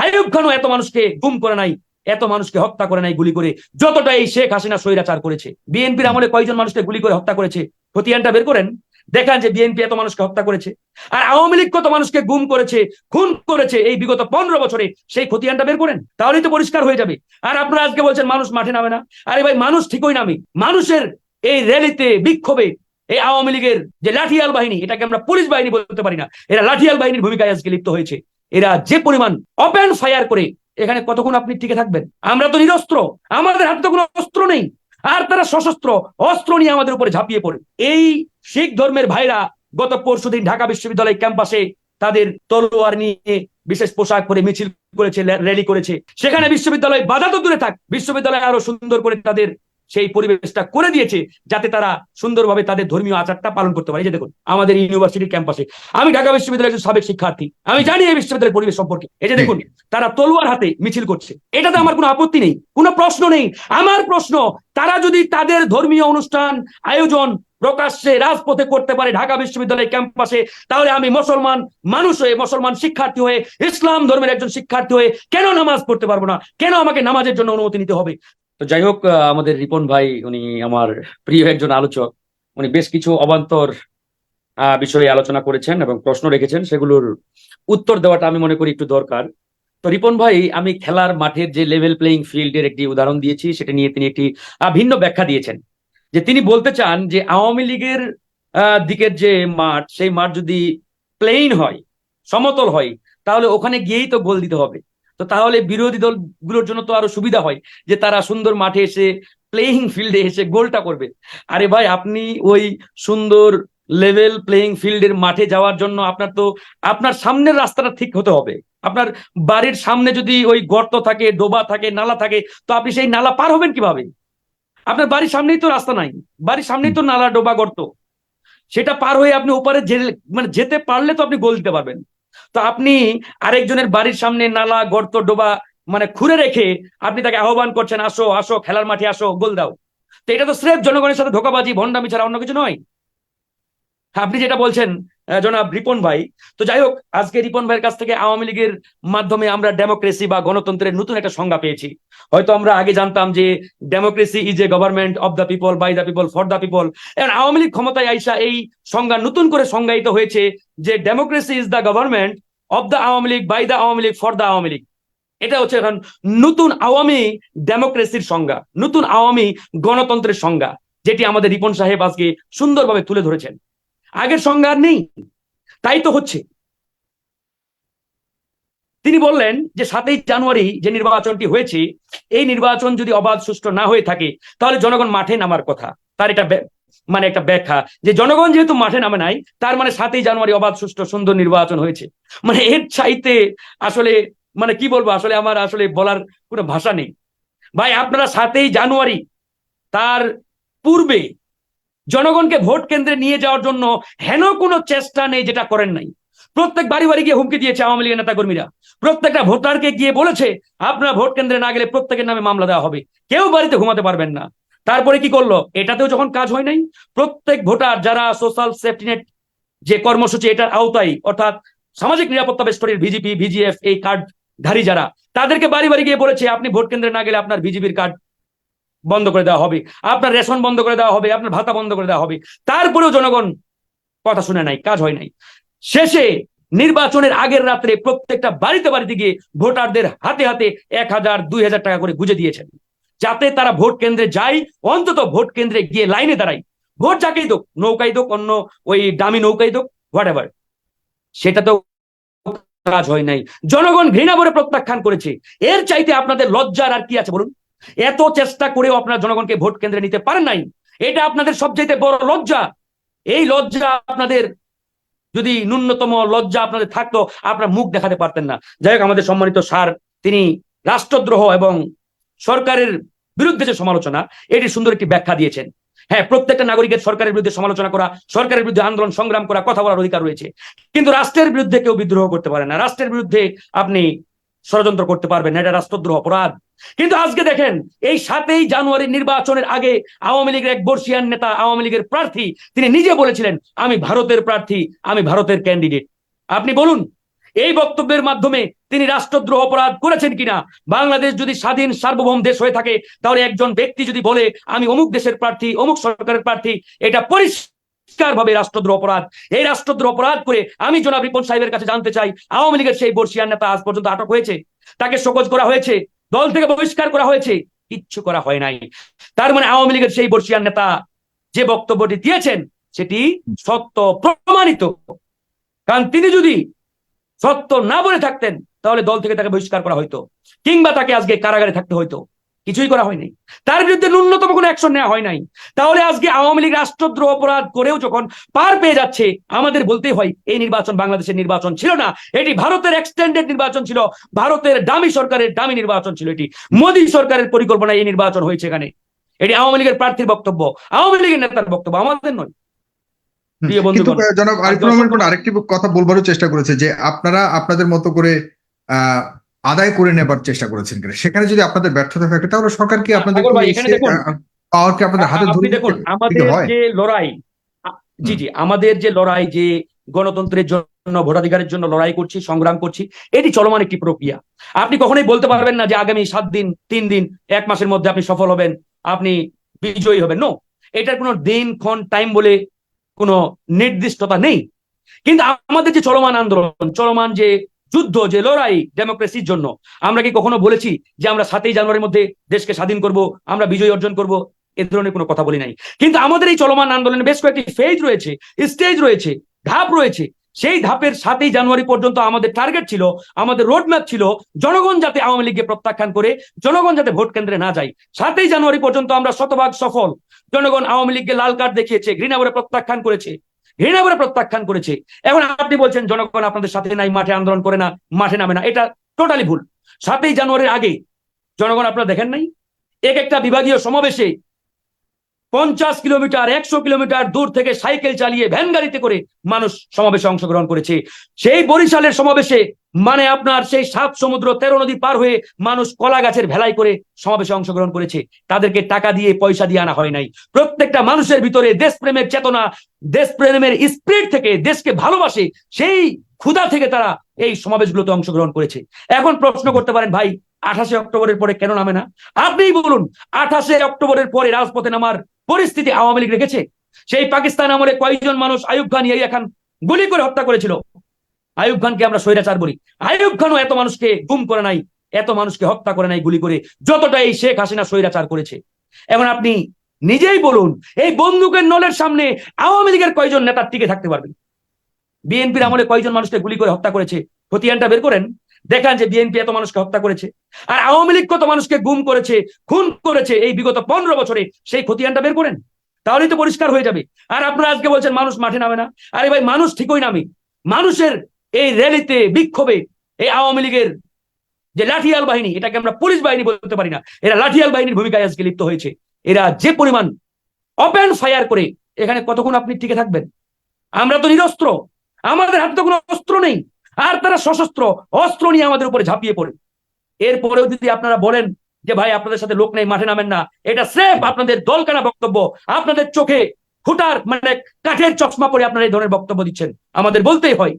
আইয়ুব খানও এত মানুষকে গুম করে নাই? এত মানুষকে হত্যা করে নাই গুলি করে? যতটা এই শেখ হাসিনা স্বৈরাচার করেছে, বিএনপির আমলে কয়জন মানুষকে গুলি করে হত্যা করেছে? খতিয়ানটা বের করেন। দেখান যে বিএনপি এত মানুষকে হত্যা করেছে। আর আওয়ামী লীগ কত মানুষকে গুম করেছে, খুন করেছে এই বিগত পনেরো বছরে, সেই খতিয়ানটা বের করেন, তাহলেই তো পরিষ্কার হয়ে যাবে। আর আপনারা আজকে বলছেন, মানুষ মাঠে নামে না। আরে ভাই, মানুষ ঠিকই নামে। মানুষের এই র্যালিতে, বিক্ষোভে, এই আওয়ামী লীগের যে লাঠিয়াল বাহিনী, এটাকে আমরা পুলিশ বাহিনী বলতে পারি না। এরা লাঠিয়াল বাহিনীর ভূমিকায় আজকে লিপ্ত হয়েছে। এরা যে পরিমাণ ওপেন ফায়ার করে, এখানে কতক্ষণ আপনি টিকে থাকবেন? আমরা তো নিরস্ত্র, আমাদের হাতে তো কোনো অস্ত্র নেই। আর তারা সশস্ত্র, অস্ত্র নিয়ে আমাদের উপরে ঝাঁপিয়ে পড়ে। এই শিখ ধর্মের ভাইরা গত পরশুদিন ঢাকা বিশ্ববিদ্যালয় ক্যাম্পাসে তাদের তলোয়ার নিয়ে বিশেষ পোশাক পরে মিছিল করেছে র্যালি করেছে। সেখানে বিশ্ববিদ্যালয় বাধা তো দূরে থাক, বিশ্ববিদ্যালয় আরও সুন্দর করে তাদের সেই পরিবেশটা করে দিয়েছে যাতে তারা সুন্দরভাবে তাদের ধর্মীয় আচারটা পালন করতে পারে। যে দেখুন আমাদের ইউনিভার্সিটির ক্যাম্পাসে আমি ঢাকা বিশ্ববিদ্যালয়ের একজন সাবেক শিক্ষার্থী আমি জানি এই বিশ্ববিদ্যালয়ের পরিবেশ সম্পর্কে। এই যে দেখুন তারা তলোয়ার হাতে মিছিল করছে। এটাতে আমার কোনো আপত্তি নেই কোনো প্রশ্ন নেই। আমার প্রশ্ন তারা যদি তাদের ধর্মীয় অনুষ্ঠান আয়োজন প্রকাশ্যে রাজপথে করতে পারে ঢাকা বিশ্ববিদ্যালয় ক্যাম্পাসে তাহলে আমি মুসলমান মানুষ হয়ে মুসলমান শিক্ষার্থী হয়ে ইসলাম ধর্মের একজন শিক্ষার্থী হয়ে কেন নামাজ পড়তে পারব না? কেন আমাকে নামাজের জন্য অনুমতি নিতে হবে? তো যাই হোক আমাদের রিপন ভাই, উনি আমার প্রিয় একজন আলোচক। উনি বেশ কিছু অবান্তর বিষয়ে আলোচনা করেছেন এবং প্রশ্ন রেখেছেন। সেগুলোর উত্তর দেওয়াটা আমি মনে করি একটু দরকার। তো রিপন ভাই, আমি খেলার মাঠের যে লেভেল প্লেইং ফিল্ডের একটি উদাহরণ দিয়েছি, সেটা নিয়ে তিনি একটি ভিন্ন ব্যাখ্যা দিয়েছেন। যে তিনি বলতে চান যে আওয়ামী লীগের দিকের যে মাঠ, সেই মাঠ যদি প্লেইন হয়, সমতল হয়, তাহলে ওখানে গিয়েই তো গোল দিতে হবে। তো তাহলে বিরোধী দলগুলোর জন্য তো আরও সুবিধা হয় যে তারা সুন্দর মাঠে এসে প্লেইং ফিল্ডে এসে গোলটা করবে। আরে ভাই, আপনি ওই সুন্দর লেভেল প্লেইং ফিল্ডের মাঠে যাওয়ার জন্য আপনার তো, আপনার সামনের রাস্তাটা ঠিক হতে হবে। আপনার বাড়ির সামনে যদি ওই গর্ত থাকে, ডোবা থাকে, নালা থাকে, তো আপনি সেই নালা পার হবেন কীভাবে? আপনার বাড়ির সামনেই তো রাস্তা নাই। বাড়ির সামনেই তো নালা, ডোবা, গর্ত। সেটা পার হয়ে আপনি ওপারে মানে যেতে পারলে তো আপনি গোল দিতে পারবেন। তো আপনি আরেকজনের বাড়ির সামনে নালা, গর্ত, ডোবা মানে খুঁড়ে রেখে আপনি তাকে আহ্বান করছেন, আসো আসো, খেলার মাঠে আসো, গোল দাও। তো এটা তো স্রেফ জনগণের সাথে ধোকাবাজি, ভণ্ডামি ছাড়া অন্য কিছু নয়। আপনি যেটা বলছেন জনাব রিপন ভাই, তো যাই হোক, আজকে রিপন ভাইয়ের কাছ থেকে আওয়ামী লীগের মাধ্যমে আমরা ডেমোক্রেসি বা গণতন্ত্রের নতুন একটা সংজ্ঞা পেয়েছি। হয়তো আমরা আগে জানতাম যে democracy is a government of the people by the people for the people এখন আওয়ামী লীগ ক্ষমতায় আইসা এই সংজ্ঞা নতুন করে সংজ্ঞায়িত হয়েছে যে democracy is the government of the Awami League by the Awami League for the Awami League. এটা হচ্ছে এখন নতুন আওয়ামী ডেমোক্রেসির সংজ্ঞা, নতুন আওয়ামী গণতন্ত্রের সংজ্ঞা, যেটি আমাদের রিপন সাহেব আজকে সুন্দরভাবে তুলে ধরেছেন। আগের সংজ্ঞা আর নেই। তাই তো হচ্ছে। তিনি বললেন যে, সাতই জানুয়ারি যে নির্বাচনটি হয়েছে, এই নির্বাচন যদি অবাধ সুষ্ঠু না হয়ে থাকে, তাহলে জনগণ মাঠে নামার কথা। তার এটা মানে একটা ব্যাখ্যা যে, জনগণ যেহেতু মাঠে নামে নাই, তার মানে সাতই জানুয়ারি অবাধ সুষ্ঠু সুন্দর নির্বাচন হয়েছে। মানে এর চাইতে আসলে মানে কি বলব, আসলে আমার আসলে বলার কোনো ভাষা নেই। ভাই, আপনারা সাতই জানুয়ারি তার পূর্বে জনগণকে ভোট কেন্দ্রে নিয়ে যাওয়ার জন্য হেন কোনো চেষ্টা নেই যেটা করেন নাই। প্রত্যেক বাড়ি বাড়ি গিয়ে হুমকি দিয়েছে আওয়ামী লীগের নেতা কর্মীরা প্রত্যেকটা ভোটারকে গিয়ে বলেছে, আপনারা ভোট কেন্দ্রে না গেলে প্রত্যেকের নামে মামলা দেওয়া হবে। কেউ বাড়িতে ঘুমাতে পারবেন না। তারপরে কি করল? এটাতেও যখন কাজ হয় নাই, প্রত্যেক ভোটার যারা সোশ্যাল সেফটি নেট যে কর্মসূচি এটার আওতায়, অর্থাৎ সামাজিক নিরাপত্তা বেষ্টনীর ভিজিপি, ভিজিএফ, এই কার্ড ধারী যারা, তাদেরকে বাড়ি বাড়ি গিয়ে বলেছে, আপনি ভোট কেন্দ্রে না গেলে আপনার বিজেপির কার্ড বন্ধ করে দেওয়া হবে, আপনার রেশন বন্ধ করে দেওয়া হবে, আপনার ভাতা বন্ধ করে দেওয়া হবে। তারপরেও জনগণ কথা শুনে নাই, কাজ হয় নাই। শেষে নির্বাচনের আগের রাত্রে প্রত্যেকটা বাড়িতে বাড়িতে গিয়ে ভোটারদের হাতে হাতে এক হাজার, দুই হাজার টাকা করে গুজে দিয়েছেন। যাতে তারা ভোট কেন্দ্রে যায় অন্তত ভোট কেন্দ্রে গিয়ে লাইনে দাঁড়ায় ভোট যাকেই দোক, নৌকাই দোক, অন্য ওই দামি নৌকাই দোক হোয়াট এভার সেটা তো কাজ হয় নাই। জনগণ ঘৃণা করে প্রত্যাখ্যান করেছে। এর চাইতে আপনাদের লজ্জার আর কি আছে বলুন? এত চেষ্টা করেও আপনারা জনগণকে ভোট কেন্দ্রে নিতে পারেন নাই। এটা আপনাদের সবচাইতে বড় লজ্জা। এই লজ্জা আপনাদের যদি ন্যূনতম লজ্জা আপনাদের থাকতো, আপনার মুখ দেখাতে পারতেন না। যাই হোক, আমাদের সম্মানিত স্যার, তিনি রাষ্ট্রদ্রোহ এবং সরকারের বিরুদ্ধে যে সমালোচনা, এটি সুন্দর একটি ব্যাখ্যা দিয়েছেন। হ্যাঁ প্রত্যেকটা নাগরিকের সরকারের বিরুদ্ধে সমালোচনা করা, সরকারের বিরুদ্ধে আন্দোলন সংগ্রাম করা, কথা বলার অধিকার রয়েছে। কিন্তু রাষ্ট্রের বিরুদ্ধে কেউ বিদ্রোহ করতে পারে না। রাষ্ট্রের বিরুদ্ধে আপনি ষড়যন্ত্র করতে পারবেন এটা রাষ্ট্রদ্রোহ অপরাধ। কিন্তু আজকে দেখেন, এই সাতই জানুয়ারি নির্বাচনের আগে আওয়ামী লীগের এক বর্ষিয়ান নেতা, আওয়ামী লীগের প্রার্থী, তিনি নিজে বলেছিলেন, আমি ভারতের প্রার্থী, আমি ভারতের ক্যান্ডিডেট আপনি বলুন, এই বক্তব্যের মাধ্যমে তিনি রাষ্ট্রদ্রোহ অপরাধ করেছেন কিনা? বাংলাদেশ যদি স্বাধীন সার্বভৌম দেশ হয়ে থাকে, তাহলে একজন ব্যক্তি যদি বলে, আমি অমুক দেশের প্রার্থী, অমুক সরকারের প্রার্থী, এটা পরিষ্কার ভাবে রাষ্ট্রদ্রোহ অপরাধ। এই রাষ্ট্রদ্রোহ অপরাধ করে আমি জনাব রিপন সাহেবের কাছে জানতে চাই, আওয়ামী লীগের সেই বর্ষিয়ান নেতা আজ পর্যন্ত আটক হয়েছে? তাকে শোকজ করা হয়েছে? দল থেকে বহিষ্কার করা হয়েছে, কিচ্ছু করা হয় নাই। তার মানে আওয়ামী লীগের সেই বর্ষিয়ান নেতা যে বক্তব্যটি দিয়েছেন, সেটি সত্য প্রমাণিত। কারণ তিনি যদি সত্য না বলে থাকতেন, তাহলে দল থেকে তাকে বহিষ্কার করা হইতো, কিংবা তাকে আজকে কারাগারে থাকতে হইতো। কিছুই করা হয়নি। তার বিরুদ্ধে ন্যূনতম কোনো অ্যাকশন নেওয়া হয় নাই। তাহলে আজকে আওয়ামী লীগ রাষ্ট্রদ্রোহ অপরাধ করেও যখন পার পেয়ে যাচ্ছে আমাদের বলতে হয় এই নির্বাচন বাংলাদেশের নির্বাচন ছিল না। এটি ভারতের এক্সটেন্ডেড নির্বাচন ছিল ভারতের দামি সরকারের দামি নির্বাচন ছিল এটি। মোদী সরকারের পরিকল্পনায় এই নির্বাচন হয়েছে এখানে। এটি আওয়ামী লীগের প্রার্থীর বক্তব্য। আওয়ামী লীগের নেতার বক্তব্য আমাদের নয়। কিন্তু জনাব আরিফুর রহমান আরেকটি কথা বলবারও চেষ্টা করেছে যে আপনারা আপনাদের মতো করে আহ আদায় করে নেবার চেষ্টা করেছেন কিনা? সেখানে যদি আপনাদের ব্যর্থতা থাকে তাহলে সরকার কি আপনাদের। পাওয়ার কি আপনাদের হাতে ধরে দেখুন আমাদের যে লড়াই জি জি আমাদের যে লড়াই যে গণতন্ত্রের জন্য ভোটাধিকারের জন্য লড়াই করছি সংগ্রাম করছি এটি চলমান একটি প্রক্রিয়া। আপনি কখনোই বলতে পারবেন না যে আগামী সাত দিন তিন দিন এক মাসের মধ্যে আপনি সফল হবেন আপনি বিজয়ী হবেন। নো এটার কোনো দিন ক্ষণ টাইম বলে কোনো নির্দিষ্টতা নেই। কিন্তু আমাদের যে চলমান আন্দোলন চলমান যে যুদ্ধ যে লড়াই ডেমোক্রেসির জন্য, আমরা কি কখনো বলেছি যে আমরা সাতই জানুয়ারির মধ্যে দেশকে স্বাধীন করব, আমরা বিজয় অর্জন করব? এ ধরনের কোনো কথা বলি নাই। কিন্তু আমাদের এই চলমান আন্দোলনে বেশ কয়েকটি ফেজ রয়েছে স্টেজ রয়েছে, ধাপ রয়েছে। সেই ধাপের সাতই জানুয়ারি পর্যন্ত আমাদের টার্গেট ছিল, আমাদের রোডম্যাপ ছিল জনগণ যাতে আওয়ামী লীগকে প্রত্যাখ্যান করে, জনগণ যাতে ভোট কেন্দ্রে না যায়। সাতই জানুয়ারি পর্যন্ত আমরা শতভাগ সফল। জনগণ আওয়ামী লীগকে লাল কার্ড দেখিয়েছে ঘৃণা করে প্রত্যাখ্যান করেছে। ঘৃণা করে প্রত্যাখ্যান করেছে। এখন আপনি বলছেন, জনগণ আপনাদের সাথে নাই, মাঠে আন্দোলন করে না, মাঠে নামে না। এটা টোটালি ভুল। সাতই জানুয়ারির আগে জনগণ আপনারা দেখেন নাই? এক একটা বিভাগীয় সমাবেশে পঞ্চাশ কিলোমিটার, একশো কিলোমিটার দূর থেকে সাইকেল চালিয়ে ভ্যান গাড়িতে করে মানুষ সমাবেশে অংশগ্রহণ করেছে। সেই বরিশালের সমাবেশে মানে আপনার সেই সাত সমুদ্র তেরো নদী পার হয়ে মানুষ কলা গাছের ভেলাই করে সমাবেশে অংশগ্রহণ করেছে। তাদেরকে টাকা দিয়ে পয়সা দিয়ে আনা হয় নাই। প্রত্যেকটা মানুষের ভিতরে দেশপ্রেমের চেতনা, দেশপ্রেমের স্পিরিট থেকে দেশকে ভালোবাসে, সেই ক্ষুধা থেকে তারা এই সমাবেশগুলোতে অংশগ্রহণ করেছে। এখন প্রশ্ন করতে পারেন, ভাই, আঠাশে অক্টোবরের পরে কেন নামে না? আপনিই বলুন, আঠাশে অক্টোবরের পরে রাজপথে নামার পরিস্থিতি আওয়ামী লীগ রেখেছে। সেই পাকিস্তান আমলে কয়েকজন মানুষ আয়ুব খান এই এখন গুলি করে হত্যা করেছিল? আয়ুব খানকে আমরা স্বৈরাচার বলি। আয়ুব খানও এত মানুষকে গুম করে নাই, এত মানুষকে হত্যা করে নাই গুলি করে, যতটা এই শেখ হাসিনা স্বৈরাচার করেছে। এখন আপনি নিজেই বলুন, এই বন্দুকের নলের সামনে আওয়ামী লীগের কয়জন নেতা টিকে থাকতে পারবেন বিএনপির আমলে কয়জন মানুষকে গুলি করে হত্যা করেছে? খতিয়ানটা বের করেন। দেখান যে বিএনপি এত মানুষকে হত্যা করেছে, আর আওয়ামী লীগ কত মানুষকে গুম করেছে, খুন করেছে এই বিগত পনেরো বছরে, সেই খতিয়ানটা বের করেন, তাহলেই তো পরিষ্কার হয়ে যাবে। আর আপনারা আজকে বলছেন মানুষ মাঠে নামে না। আরে ভাই, মানুষ ঠিকই নামে। মানুষের এই র্যালিতে, বিক্ষোভে এই আওয়ামী লীগের যে লাঠিয়াল বাহিনী, এটাকে আমরা পুলিশ বাহিনী বলতে পারি না, এরা লাঠিয়াল বাহিনীর ভূমিকায় আজকে লিপ্ত হয়েছে। এরা যে পরিমাণ ওপেন ফায়ার করে, এখানে কতক্ষণ আপনি টিকে থাকবেন? আমরা তো নিরস্ত্র। আমাদের হাতে তো কোনো অস্ত্র নেই। আর তারা সশস্ত্র অস্ত্র নিয়ে আমাদের উপরে ঝাঁপিয়ে পড়ে। এরপরেও যদি আপনারা বলেন যে ভাই আপনাদের সাথে লোক নেই মাঠে নামেন না এটা সেফ আপনাদের দলকানা বক্তব্য আপনাদের চোখে ফুটার মানে কাঠের চশমা পরে আপনারা এই ধরনের বক্তব্য দিচ্ছেন আমাদের বলতেই হয়।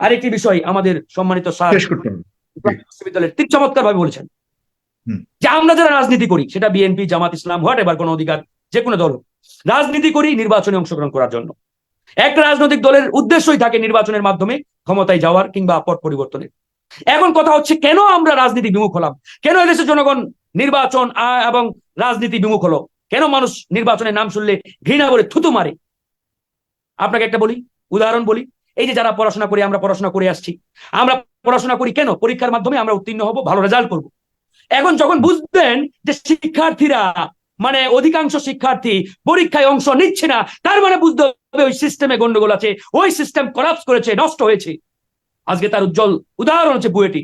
আরেকটি বিষয় আমাদের সম্মানিত স্যার বিশ্ববিদ্যালয়ের তিনি চমৎকার ভাবে বলেছেন। যে আমরা যারা রাজনীতি করি সেটা বিএনপি জামাত ইসলাম হোয়াট এবার কোন অধিকার যে কোনো দল রাজনীতি করি নির্বাচনে অংশগ্রহণ করার জন্য। একটা রাজনৈতিক দলের উদ্দেশ্যই থাকে নির্বাচনের মাধ্যমে ক্ষমতায় যাওয়ার কিংবা পট পরিবর্তনের। এখন কথা হচ্ছে, কেন আমরা রাজনীতি বিমুখ হলাম? কেন এদেশের জনগণ নির্বাচন এবং রাজনীতি বিমুখ হলো? কেন মানুষ নির্বাচনের নাম শুনলে ঘৃণা করে থুতু মারে? আপনাকে একটা বলি, উদাহরণ বলি। এই যে যারা পড়াশোনা করে, আমরা পড়াশোনা করে আসছি। আমরা পড়াশোনা করি কেন? পরীক্ষার মাধ্যমে আমরা উত্তীর্ণ হব, ভালো রেজাল্ট করব। এখন যখন বুঝবেন যে শিক্ষার্থীরা মানে অধিকাংশ শিক্ষার্থী পরীক্ষায় অংশ নিচ্ছে না। তার মানে বুঝতে হবে ওই সিস্টেমে গন্ডগোল আছে, ওই সিস্টেম কলাপস করেছে, নষ্ট হয়েছে। আজকে তার উজ্জ্বল উদাহরণ হচ্ছে বুয়েটি।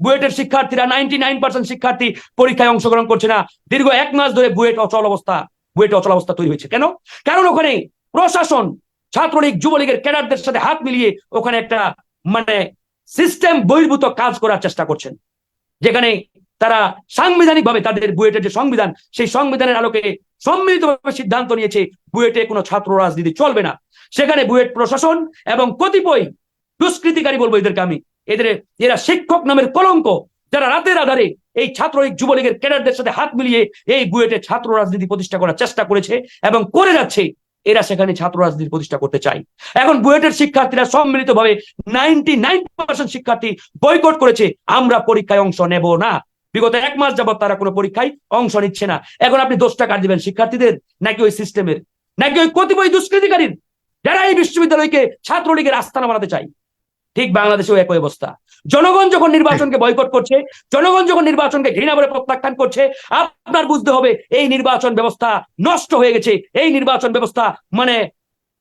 বুয়েটের শিক্ষার্থীরা নাইনটি নাইন পার্সেন্ট শিক্ষার্থী পরীক্ষায় অংশগ্রহণ করছে না। দীর্ঘ এক মাস ধরে বুয়েট অচল অবস্থা, বুয়েট অচল অবস্থা তৈরি হয়েছে। কেন? কারণ ওখানে প্রশাসন, ছাত্রলীগ, যুবলীগের ক্যাডারদের সাথে হাত মিলিয়ে ওখানে একটা মানে সিস্টেম বহির্ভূত কাজ করার চেষ্টা করছেন। যেখানে তারা সাংবিধানিকভাবে তাদের বুয়েটের যে সংবিধান, সেই সংবিধানের আলোকে সম্মিলিতভাবে সিদ্ধান্ত নিয়েছে, বুয়েটে কোনো ছাত্র রাজনীতি চলবে না। সেখানে বুয়েট প্রশাসন এবং কতিপয় দুষ্কৃতিকারী বলব এদেরকে আমি, এদের, এরা শিক্ষক নামের কলঙ্ক, যারা রাতের আধারে এই ছাত্রলীগ যুবলীগের ক্যাডারদের সাথে হাত মিলিয়ে এই বুয়েটে ছাত্র রাজনীতি প্রতিষ্ঠা করার চেষ্টা করেছে এবং করে যাচ্ছে। এরা সেখানে ছাত্র রাজনীতি প্রতিষ্ঠা করতে চায়। এখন বুয়েটের শিক্ষার্থীরা সম্মিলিতভাবে নাইনটি নাইন পার্সেন্ট শিক্ষার্থী বয়কট করেছে, আমরা পরীক্ষায় অংশ নেব না। বিগত এক মাস যাবত তারা কোনো পরীক্ষায় অংশ নিচ্ছে না। এখন আপনি দোষটা কার দিবেন, শিক্ষার্থীদের নাকি ওই সিস্টেমের নাকি ওই কতিপয় দুষ্কৃতিকারীর? যারা এই বিশ্ববিদ্যালয়কে ছাত্রলীগের আস্থানা বানাতে চায় ঠিক বাংলাদেশেও একই অবস্থা। জনগণ যখন নির্বাচনকে বয়কট করছে জনগণ যখন নির্বাচনকে ঘৃণা করে প্রত্যাখ্যান করছে আপনার বুঝতে হবে এই নির্বাচন ব্যবস্থা নষ্ট হয়ে গেছে। এই নির্বাচন ব্যবস্থা মানে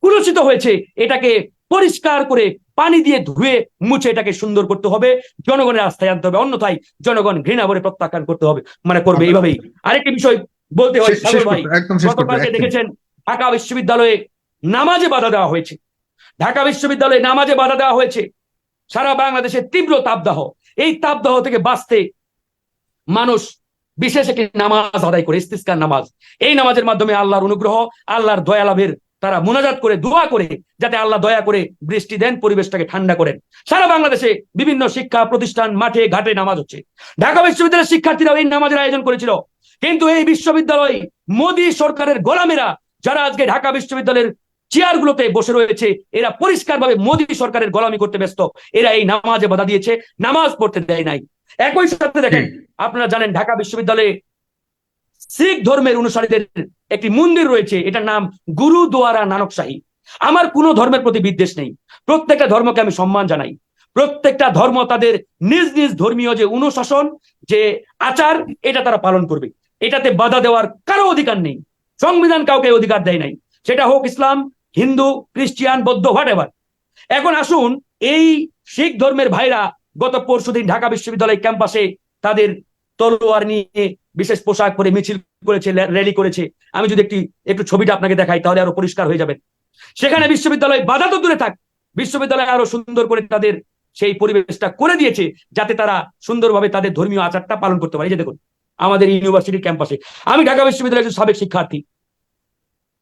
কুলসিত হয়েছে। এটাকে পরিষ্কার করে পানি দিয়ে ধুয়ে মুছে এটাকে সুন্দর করতে হবে। জনগণের আস্থায় আনতে হবে। অন্যথায় জনগণ ঘৃণা করে প্রত্যাখ্যান করতে হবে। মানে করবে এইভাবেই। আরেকটি বিষয় বলতে হয় ভাই গতকালকে দেখেছেন ঢাকা বিশ্ববিদ্যালয়ে নামাজে বাধা দেওয়া হয়েছে। ঢাকা বিশ্ববিদ্যালয়ে নামাজে বাধা দেওয়া হয়েছে। সারা বাংলাদেশে তীব্র তাপদাহ। এই তাপদাহ থেকে বাঁচতে মানুষ বিশেষ একটি নামাজ আদায় করে, ইস্তিস্কার নামাজ। এই নামাজের মাধ্যমে আল্লাহর অনুগ্রহ, আল্লাহর দয়া লাভের তারা মোনাজাত করে, দোয়া করে, যাতে আল্লাহ দয়া করে বৃষ্টি দেন, পরিবেশটাকে ঠান্ডা করেন। সারা বাংলাদেশে বিভিন্ন শিক্ষা প্রতিষ্ঠান, মাঠে, ঘাটে নামাজ হচ্ছে। ঢাকা বিশ্ববিদ্যালয়ের শিক্ষার্থীরাও এই নামাজের আয়োজন করেছিল। কিন্তু এই বিশ্ববিদ্যালয়, মোদী সরকারের গোলামেরা, যারা আজকে ঢাকা বিশ্ববিদ্যালয়ের চেয়ারগুলোতে বসে রয়েছে। এরা পরিষ্কারভাবে মোদী সরকারের গোলামি করতে ব্যস্ত। এরা এই নামাজে বাধা দিয়েছে। নামাজ পড়তে দেয় নাই। একই সাথে দেখেন আপনারা জানেন ঢাকা বিশ্ববিদ্যালয়ে শিখ ধর্মের অনুসারীদের একটি মন্দির রয়েছে। এটার নাম গুরুদুয়ারা নানকশাহী আমার কোনো ধর্মের প্রতি বিদ্বেষ নেই। প্রত্যেকটা ধর্মকে আমি সম্মান জানাই। প্রত্যেকটা ধর্ম তাদের নিজ নিজ ধর্মীয় যে অনুশাসন যে আচার এটা তারা পালন করবে। এটাতে বাধা দেওয়ার কারও অধিকার নেই। সংবিধান কাউকে অধিকার দেয় নাই। সেটা হোক ইসলাম হিন্দু, খ্রিস্টিয়ান, বৌদ্ধ হোয়াট এভার এখন আসুন, এই শিখ ধর্মের ভাইরা গত পরশুদিন ঢাকা বিশ্ববিদ্যালয় ক্যাম্পাসে তাদের তলোয়ার নিয়ে বিশেষ পোশাক পরে মিছিল করেছে র্যালি করেছে। আমি যদি একটি, একটু ছবিটা আপনাকে দেখাই, তাহলে আরও পরিষ্কার হয়ে যাবেন। সেখানে বিশ্ববিদ্যালয় বাধা তো দূরে থাক। বিশ্ববিদ্যালয় আরও সুন্দর করে তাদের সেই পরিবেশটা করে দিয়েছে, যাতে তারা সুন্দরভাবে তাদের ধর্মীয় আচারটা পালন করতে পারে। যে দেখুন, আমাদের ইউনিভার্সিটির ক্যাম্পাসে। আমি ঢাকা বিশ্ববিদ্যালয়ের সাবেক শিক্ষার্থী।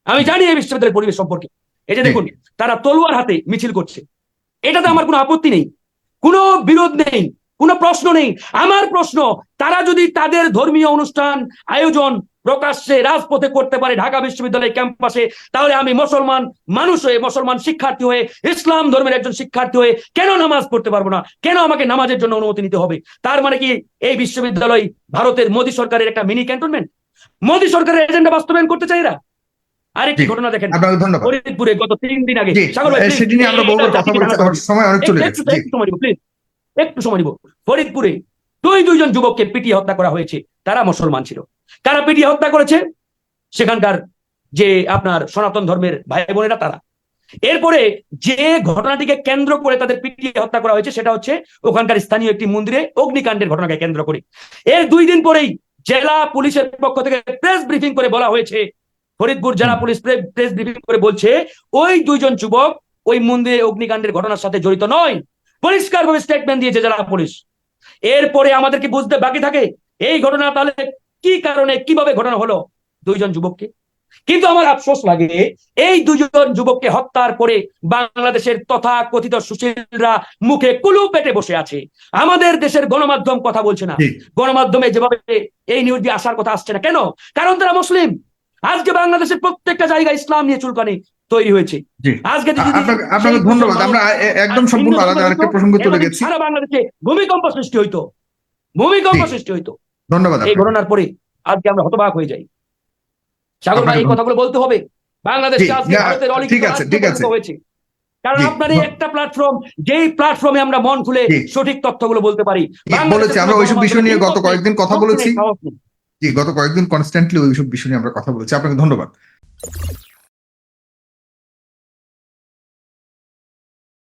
আমি জানি এই বিশ্ববিদ্যালয়ের পরিবেশ সম্পর্কে। এই যে দেখুন তারা তলোয়ার হাতে মিছিল করছে। এটাতে আমার কোনো আপত্তি নেই কোনো বিরোধ নেই কোনো প্রশ্ন নেই। আমার প্রশ্ন তারা যদি তাদের ধর্মীয় অনুষ্ঠান আয়োজন প্রকাশ্যে রাজপথে করতে পারে ঢাকা বিশ্ববিদ্যালয় ক্যাম্পাসে তাহলে আমি মুসলমান মানুষ হয়ে মুসলমান শিক্ষার্থী হয়ে ইসলাম ধর্মের একজন শিক্ষার্থী হয়ে কেন নামাজ পড়তে পারব না? কেন আমাকে নামাজের জন্য অনুমতি নিতে হবে? তার মানে কি এই বিশ্ববিদ্যালয় ভারতের মোদী সরকারের একটা মিনি ক্যান্টনমেন্ট মোদী সরকারের এজেন্ডা বাস্তবায়ন করতে চাই এরা? আরেকটি ঘটনা দেখেন। আপনাকে ধন্যবাদ। ফরিদপুরে গত তিন দিন আগে সাগর ভাই, সেটি নিয়ে আমরা বহুবার কথা বলেছি জানাতে আমার হবে। সময় অনেক চলে একটু- গেছে। একটু- সময় দিব প্লিজ একটু সময় দিব। ফরিদপুরে দুই দুইজন যুবককে পিটিয়ে হত্যা করা হয়েছে। তারা মুসলমান ছিল। কারা পিটিয়ে হত্যা করেছে? সেখানকার যে আপনার সনাতন ধর্মের ভাই বোনেরা তারা। এরপরে যে ঘটনাটিকে কেন্দ্র করে তাদের পিটিয়ে হত্যা করা হয়েছে সেটা হচ্ছে ওখানকার স্থানীয় একটি মন্দিরে অগ্নিকাণ্ডের ঘটনাকে কেন্দ্র করে। এর দুই দিন পরেই জেলা পুলিশের পক্ষ থেকে প্রেস ব্রিফিং করে বলা হয়েছে ফরিদপুর জেলা পুলিশ প্রেস ব্রিফিং করে বলছে ওই দুইজন যুবক ওই মন্দিরে অগ্নিকাণ্ডের ঘটনার সাথে জড়িত নয়। পরিষ্কারভাবে স্টেটমেন্ট দিয়েছে জেলা পুলিশ। এরপরে আমাদেরকে বুঝতে বাকি থাকে? এই ঘটনা তাহলে কি কারণে কীভাবে ঘটনা হলো দুইজন যুবককে? কিন্তু আমার আফসোস লাগে এই দুজন যুবককে হত্যার পরে বাংলাদেশের তথা কথিত সুশীলরা মুখে কুলু পেটে বসে আছে। আমাদের দেশের গণমাধ্যম কথা বলছে না। গণমাধ্যমে যেভাবে এই নিউজ দিয়ে আসার কথা আসছে না। কেন? কারণ তারা মুসলিম। আজকে বাংলাদেশের প্রত্যেকটা জায়গায় ইসলাম নিয়ে চুলকানি তৈরি হয়েছে। আজকে আপনাকে ধন্যবাদ। আমরা একদম সম্পূর্ণ আলাদা আরেকটা প্রসঙ্গ চলে গেছি সারা বাংলাদেশে ভূমিকম্প সৃষ্টি হইতো। ভূমিকম্প সৃষ্টি হইতো। ধন্যবাদ এই ঘটনার পরে আজকে আমরা হতবাক হয়ে যাই। সাগর ভাই এই কথাগুলো বলতে হবে। বাংলাদেশে আজকে ভারতের অলিখিত ঠিক আছে, ঠিক আছে। হয়েছে। কারণ আপনার এই একটা প্ল্যাটফর্ম যেই প্ল্যাটফর্মে আমরা মন খুলে সঠিক তথ্যগুলো বলতে পারি বলেছি আমরা ওইসব বিষয় নিয়ে গত কয়েকদিন কথা বলেছি। গত কয়েকদিন কনস্ট্যান্টলি ওইসব বিষয় নিয়ে আমরা কথা বলেছি। আপনাকে ধন্যবাদ।